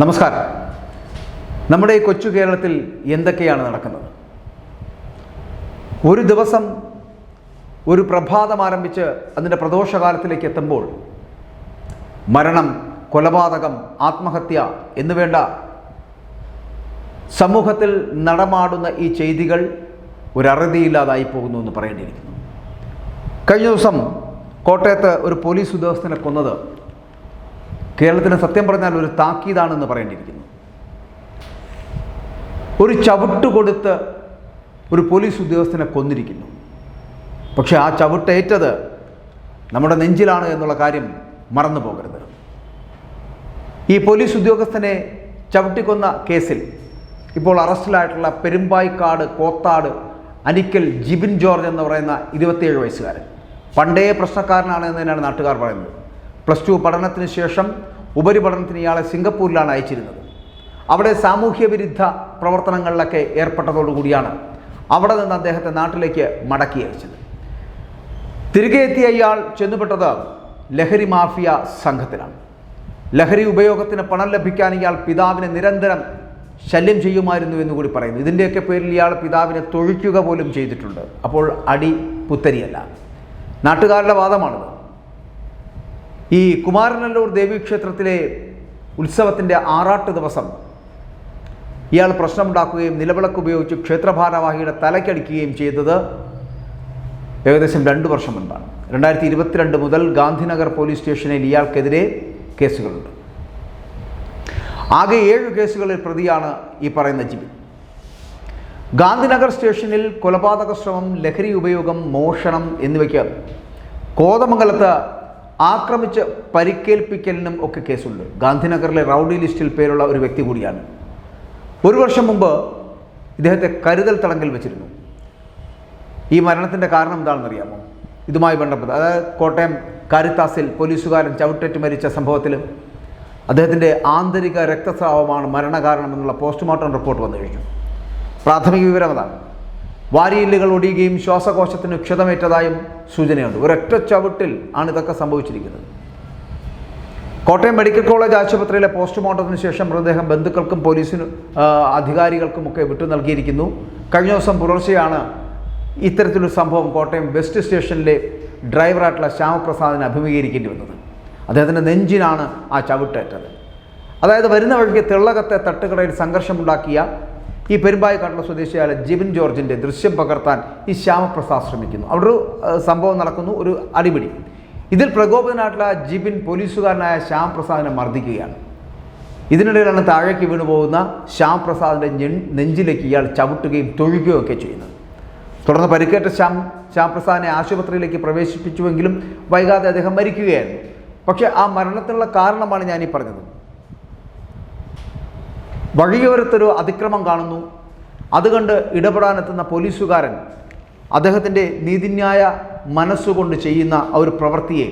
നമസ്കാരം. നമ്മുടെ ഈ കൊച്ചു കേരളത്തിൽ എന്തൊക്കെയാണ് നടക്കുന്നത്? ഒരു ദിവസം ഒരു പ്രഭാതം ആരംഭിച്ച് അതിന്റെ പ്രദോഷകാലത്തിലേക്ക് എത്തുമ്പോൾ മരണം കൊലപാതകം ആത്മഹത്യ എന്നുവേണ്ട സമൂഹത്തിൽ നടമാടുന്ന ഈ ചെയ്തികൾ ഒരറുതിയില്ലാതായി പോകുന്നു എന്ന് പറയേണ്ടിയിരിക്കുന്നു. കഴിഞ്ഞ ദിവസം കോട്ടയത്ത് ഒരു പോലീസ് ഉദ്യോഗസ്ഥനെ കൊന്നത് കേരളത്തിന് സത്യം പറഞ്ഞാൽ ഒരു താക്കീതാണെന്ന് പറയേണ്ടിയിരിക്കുന്നു. ഒരു ചവിട്ട് കൊടുത്ത് ഒരു പോലീസ് ഉദ്യോഗസ്ഥനെ കൊന്നിരിക്കുന്നു. പക്ഷെ ആ ചവിട്ടേറ്റത് നമ്മുടെ നെഞ്ചിലാണ് എന്നുള്ള കാര്യം മറന്നു പോകരുത്. ഈ പോലീസ് ഉദ്യോഗസ്ഥനെ ചവിട്ടിക്കൊന്ന കേസിൽ ഇപ്പോൾ അറസ്റ്റിലായിട്ടുള്ള പെരുമ്പായിക്കാട് കോത്താട് അനിക്കൽ ജിബിൻ ജോർജ് എന്ന് പറയുന്ന ഇരുപത്തിയേഴ് വയസ്സുകാരൻ. പണ്ടേ പ്രശ്നക്കാരനാണ് എന്നതിനാണ് നാട്ടുകാർ പറയുന്നത്. പ്ലസ് ടു പഠനത്തിന് ശേഷം ഉപരിപഠനത്തിന് ഇയാളെ സിംഗപ്പൂരിലാണ് അയച്ചിരുന്നത്. അവിടെ സാമൂഹ്യ വിരുദ്ധ പ്രവർത്തനങ്ങളിലൊക്കെ ഏർപ്പെട്ടതോടുകൂടിയാണ് അവിടെ നിന്ന് അദ്ദേഹത്തെ നാട്ടിലേക്ക് മടക്കി അയച്ചത്. തിരികെ എത്തിയ ഇയാൾ ചെന്നുപെട്ടത് ലഹരി മാഫിയ സംഘത്തിലാണ്. ലഹരി ഉപയോഗത്തിന് പണം ലഭിക്കാൻ ഇയാൾ പിതാവിനെ നിരന്തരം ശല്യം ചെയ്യുമായിരുന്നു എന്ന് കൂടി പറയുന്നു. ഇതിന്റെയൊക്കെ പേരിൽ ഇയാൾ പിതാവിനെ തൊഴിക്കുക പോലും ചെയ്തിട്ടുണ്ട്. അപ്പോൾ അടി പുത്തരിയല്ല. നാട്ടുകാരുടെ വാദമാണിത്. ഈ കുമാരനല്ലൂർ ദേവീക്ഷേത്രത്തിലെ ഉത്സവത്തിന്റെ ആറാട്ട് ദിവസം ഇയാൾ പ്രശ്നമുണ്ടാക്കുകയും നിലവിളക്ക് ഉപയോഗിച്ച് ക്ഷേത്രഭാരവാഹിയുടെ തലക്കടിക്കുകയും ചെയ്തത് ഏകദേശം രണ്ട് വർഷം മുൻപാണ്. രണ്ടായിരത്തി ഇരുപത്തിരണ്ട് മുതൽ ഗാന്ധിനഗർ പോലീസ് സ്റ്റേഷനിൽ ഇയാൾക്കെതിരെ കേസുകളുണ്ട്. ആകെ ഏഴ് കേസുകളിൽ പ്രതിയാണ് ഈ പറയുന്ന ജിബി ഗാന്ധിനഗർ സ്റ്റേഷനിൽ കൊലപാതക ശ്രമം ലഹരി ഉപയോഗം മോഷണം എന്നിവയ്ക്ക് കോതമംഗലത്ത് ആക്രമിച്ച് പരിക്കേൽപ്പിക്കലിനും ഒക്കെ കേസുണ്ട്. ഗാന്ധിനഗറിലെ റൗഡി ലിസ്റ്റിൽ പേരുള്ള ഒരു വ്യക്തി കൂടിയാണ്. ഒരു വർഷം മുമ്പ് ഇദ്ദേഹത്തെ കരുതൽ തടങ്കൽ വെച്ചിരുന്നു. ഈ മരണത്തിന്റെ കാരണം എന്താണെന്നറിയാമോ? ഇതുമായി ബന്ധപ്പെട്ട് അതായത് കോട്ടയം കരുത്താസിൽ പോലീസുകാരൻ ചവിട്ടേറ്റ് മരിച്ച സംഭവത്തിൽ അദ്ദേഹത്തിന്റെ ആന്തരിക രക്തസ്രാവമാണ് മരണകാരണമെന്നുള്ള പോസ്റ്റ്മോർട്ടം റിപ്പോർട്ട് വന്നു കഴിഞ്ഞു. പ്രാഥമിക വിവരം അതാണ്. വാരിയില്ലുകൾ ഒടിയുകയും ശ്വാസകോശത്തിന് ക്ഷതമേറ്റതായും സൂചനയുണ്ട്. ഒരൊറ്റ ചവിട്ടിൽ ആണ് ഇതൊക്കെ സംഭവിച്ചിരിക്കുന്നത്. കോട്ടയം മെഡിക്കൽ കോളേജ് ആശുപത്രിയിലെ പോസ്റ്റ്മോർട്ടത്തിന് ശേഷം മൃതദേഹം ബന്ധുക്കൾക്കും പോലീസിനും ആ, അധികാരികൾക്കും ഒക്കെ വിട്ടു നൽകിയിരിക്കുന്നു. കഴിഞ്ഞ ദിവസം പുലർച്ചെയാണ് ഇത്തരത്തിലൊരു സംഭവം കോട്ടയം വെസ്റ്റ് സ്റ്റേഷനിലെ ഡ്രൈവറായിട്ടുള്ള ശ്യാമപ്രസാദിനെ അഭിമുഖീകരിക്കേണ്ടി വന്നത്. അദ്ദേഹത്തിന്റെ നെഞ്ചിനാണ് ആ ചവിട്ടേറ്റത്. അതായത് വരുന്ന വഴിക്ക് തിള്ളകത്തെ തട്ടുകടയിൽ സംഘർഷമുണ്ടാക്കിയ ഈ പെരുമ്പായിക്കാട്ടുള്ള സ്വദേശിയായ ജിബിൻ ജോർജിന്റെ ദൃശ്യം പകർത്താൻ ഈ ശ്യാമപ്രസാദ് ശ്രമിക്കുന്നു. അവിടെ ഒരു സംഭവം നടക്കുന്നു ഒരു അടിപിടി. ഇതിൽ പ്രകോപിതനായിട്ടുള്ള ജിബിൻ പോലീസുകാരനായ ശ്യാംപ്രസാദിനെ മർദ്ദിക്കുകയാണ്. ഇതിനിടയിലാണ് താഴേക്ക് വീണു പോകുന്ന ശ്യാംപ്രസാദിന്റെ നെഞ്ചിലേക്ക് ഇയാൾ ചവിട്ടുകയും തൊഴുകയും ഒക്കെ ചെയ്യുന്നത്. തുടർന്ന് പരിക്കേറ്റ ശ്യാം ശ്യാംപ്രസാദിനെ ആശുപത്രിയിലേക്ക് പ്രവേശിപ്പിച്ചുവെങ്കിലും വൈകാതെ അദ്ദേഹം മരിക്കുകയായിരുന്നു. പക്ഷേ ആ മരണത്തിനുള്ള കാരണമാണ് ഞാനീ പറഞ്ഞത്. വഴിയോരത്തൊരു അതിക്രമം കാണുന്നു. അതുകണ്ട് ഇടപെടാനെത്തുന്ന പോലീസുകാരൻ അദ്ദേഹത്തിന്റെ നീതിന്യായ മനസ്സുകൊണ്ട് ചെയ്യുന്ന ഒരു പ്രവൃത്തിയെ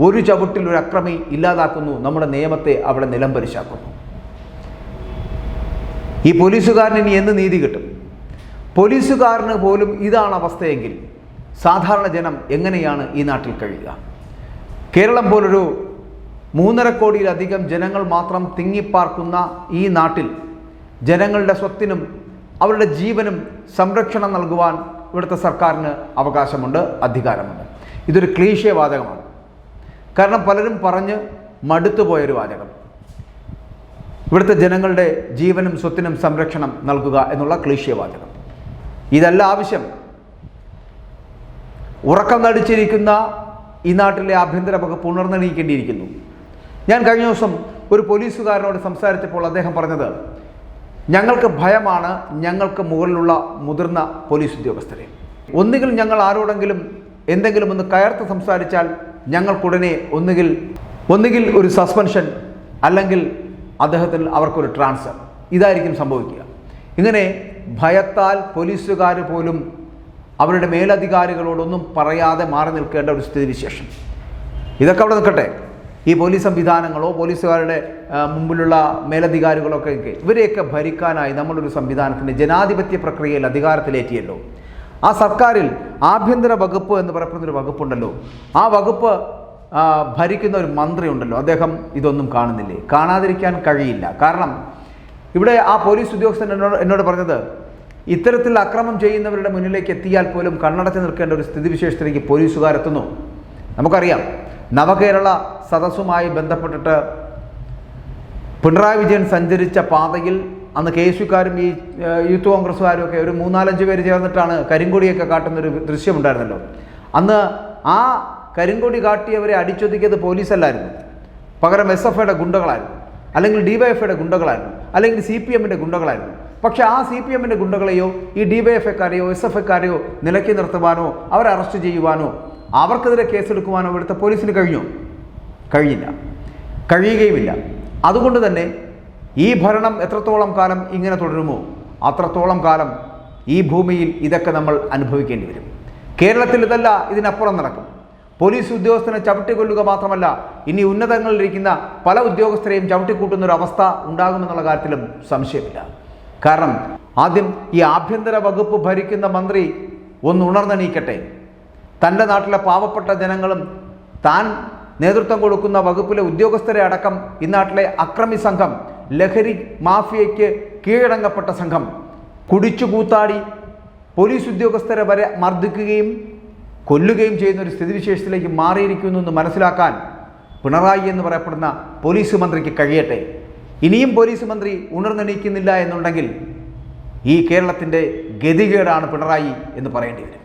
ഒരു ചവിട്ടിൽ ഒരു അക്രമി ഇല്ലാതാക്കുന്നു. നമ്മുടെ നിയമത്തെ അവിടെ നിലംപരിശാക്കുന്നു. ഈ പോലീസുകാരന് ഇനി എന്ന് നീതി കിട്ടും? പോലീസുകാരന് പോലും ഇതാണ് അവസ്ഥയെങ്കിൽ സാധാരണ ജനം എങ്ങനെയാണ് ഈ നാട്ടിൽ കഴിയുക? കേരളം പോലൊരു മൂന്നര കോടിയിലധികം ജനങ്ങൾ മാത്രം തിങ്ങിപ്പാർക്കുന്ന ഈ നാട്ടിൽ ജനങ്ങളുടെ സ്വത്തിനും അവരുടെ ജീവനും സംരക്ഷണം നൽകുവാൻ ഇവിടുത്തെ സർക്കാരിന് അവകാശമുണ്ട് അധികാരമുണ്ട്. ഇതൊരു ക്ലീശയ വാചകമാണ്. കാരണം പലരും പറഞ്ഞ് മടുത്തുപോയൊരു വാചകം. ഇവിടുത്തെ ജനങ്ങളുടെ ജീവനും സ്വത്തിനും സംരക്ഷണം നൽകുക എന്നുള്ള ക്ലീശയ വാചകം. ഇതല്ല ആവശ്യം. ഉറക്കം നടിച്ചിരിക്കുന്ന ഈ നാട്ടിലെ ആഭ്യന്തര വകുപ്പ് ഉണർന്നെണീക്കേണ്ടിയിരിക്കുന്നു ഞാൻ കഴിഞ്ഞ ദിവസം ഒരു പോലീസുകാരനോട് സംസാരിച്ചപ്പോൾ അദ്ദേഹം പറഞ്ഞത് ഞങ്ങൾക്ക് ഭയമാണ് ഞങ്ങൾക്ക് മുകളിലുള്ള മുതിർന്ന പോലീസ് ഉദ്യോഗസ്ഥരെ. ഒന്നുകിൽ ഞങ്ങൾ ആരോടെങ്കിലും എന്തെങ്കിലും ഒന്ന് കയർത്ത് സംസാരിച്ചാൽ ഞങ്ങൾക്കുടനെ ഒന്നുകിൽ ഒന്നുകിൽ ഒരു സസ്പെൻഷൻ അല്ലെങ്കിൽ അദ്ദേഹത്തിൽ അവർക്കൊരു ട്രാൻസ്ഫർ. ഇതായിരിക്കും സംഭവിക്കുക. ഇങ്ങനെ ഭയത്താൽ പോലീസുകാർ പോലും അവരുടെ മേലധികാരികളോടൊന്നും പറയാതെ മാറി നിൽക്കേണ്ട ഒരു സ്ഥിതിവിശേഷം. ഇതൊക്കെ അവിടെ നിൽക്കട്ടെ. ഈ പോലീസ് സംവിധാനങ്ങളോ പോലീസുകാരുടെ മുമ്പിലുള്ള മേലധികാരികളോ ഒക്കെ ഒക്കെ ഇവരെയൊക്കെ ഭരിക്കാനായി നമ്മളൊരു സംവിധാനത്തിന്റെ ജനാധിപത്യ പ്രക്രിയയിൽ അധികാരത്തിലേറ്റിയല്ലോ. ആ സർക്കാരിൽ ആഭ്യന്തര വകുപ്പ് എന്ന് പറയപ്പെടുന്നൊരു വകുപ്പുണ്ടല്ലോ. ആ വകുപ്പ് ഭരിക്കുന്ന ഒരു മന്ത്രി ഉണ്ടല്ലോ അദ്ദേഹം ഇതൊന്നും കാണുന്നില്ലേ? കാണാതിരിക്കാൻ കഴിയില്ല. കാരണം ഇവിടെ ആ പോലീസ് ഉദ്യോഗസ്ഥൻ എന്നോട് എന്നോട് പറഞ്ഞത് ഇത്തരത്തിൽ അക്രമം ചെയ്യുന്നവരുടെ മുന്നിലേക്ക് എത്തിയാൽ പോലും കണ്ണടച്ച് നിൽക്കേണ്ട ഒരു സ്ഥിതിവിശേഷത്തിലേക്ക് പോലീസുകാരെത്തുന്നു. നമുക്കറിയാം. നവകേരള സദസ്സുമായി ബന്ധപ്പെട്ടിട്ട് പിണറായി വിജയൻ സഞ്ചരിച്ച പാതയിൽ അന്ന് കെ എസ് യുക്കാരും ഈ യൂത്ത് കോൺഗ്രസ്സുകാരും ഒക്കെ ഒരു മൂന്നാലഞ്ച് പേര് ചേർന്നിട്ടാണ് കരിങ്കൊടിയൊക്കെ കാട്ടുന്ന ഒരു ദൃശ്യമുണ്ടായിരുന്നല്ലോ. അന്ന് ആ കരിങ്കൊടി കാട്ടിയവരെ അടിച്ചൊതുക്കിയത് പോലീസല്ലായിരുന്നു. പകരം എസ് എഫ് ഐയുടെ ഗുണ്ടകളായിരുന്നു. അല്ലെങ്കിൽ ഡിവൈഎഫ്ഐയുടെ ഗുണ്ടകളായിരുന്നു. അല്ലെങ്കിൽ സി പി എമ്മിന്റെ ഗുണ്ടകളായിരുന്നു. പക്ഷേ ആ സി പി എമ്മിന്റെ ഗുണ്ടകളെയോ ഈ ഡിവൈഎഫ്ഐക്കാരെയോ എസ് എഫ് ഐക്കാരെയോ നിലക്കി നിർത്തുവാനോ അവരെ അറസ്റ്റ് ചെയ്യുവാനോ അവർക്കെതിരെ കേസെടുക്കുവാനോ ഇവിടുത്തെ പോലീസിന് കഴിഞ്ഞോ? കഴിഞ്ഞില്ല. കഴിയുകയുമില്ല. അതുകൊണ്ട് തന്നെ ഈ ഭരണം എത്രത്തോളം കാലം ഇങ്ങനെ തുടരുമോ അത്രത്തോളം കാലം ഈ ഭൂമിയിൽ ഇതൊക്കെ നമ്മൾ അനുഭവിക്കേണ്ടി വരും. കേരളത്തിൽ ഇതല്ല ഇതിനപ്പുറം നടക്കും. പോലീസ് ഉദ്യോഗസ്ഥനെ ചവിട്ടിക്കൊല്ലുക മാത്രമല്ല ഇനി ഉന്നതങ്ങളിലിരിക്കുന്ന പല ഉദ്യോഗസ്ഥരെയും ചവിട്ടിക്കൂട്ടുന്ന ഒരു അവസ്ഥ ഉണ്ടാകുമെന്നുള്ള കാര്യത്തിലും സംശയമില്ല. കാരണം ആദ്യം ഈ ആഭ്യന്തര വകുപ്പ് ഭരിക്കുന്ന മന്ത്രി ഒന്ന് ഉണർന്നെണീക്കട്ടെ. തന്റെ നാട്ടിലെ പാവപ്പെട്ട ജനങ്ങളും താൻ നേതൃത്വം കൊടുക്കുന്ന വകുപ്പിലെ ഉദ്യോഗസ്ഥരെ അടക്കം ഈ നാട്ടിലെ അക്രമി സംഘം ലഹരി മാഫിയയ്ക്ക് കീഴടങ്ങപ്പെട്ട സംഘം കുടിച്ചു കൂത്താടി പോലീസ് ഉദ്യോഗസ്ഥരെ വരെ മർദ്ദിക്കുകയും കൊല്ലുകയും ചെയ്യുന്ന ഒരു സ്ഥിതിവിശേഷത്തിലേക്ക് മാറിയിരിക്കുന്നു എന്ന് മനസ്സിലാക്കാൻ പിണറായി എന്ന് പറയപ്പെടുന്ന പോലീസ് മന്ത്രിക്ക് കഴിയട്ടെ. ഇനിയും പോലീസ് മന്ത്രി ഉണർന്നെണീക്കുന്നില്ല എന്നുണ്ടെങ്കിൽ ഈ കേരളത്തിന്റെ ഗതികേടാണ് പിണറായി എന്ന് പറയേണ്ടി വരും.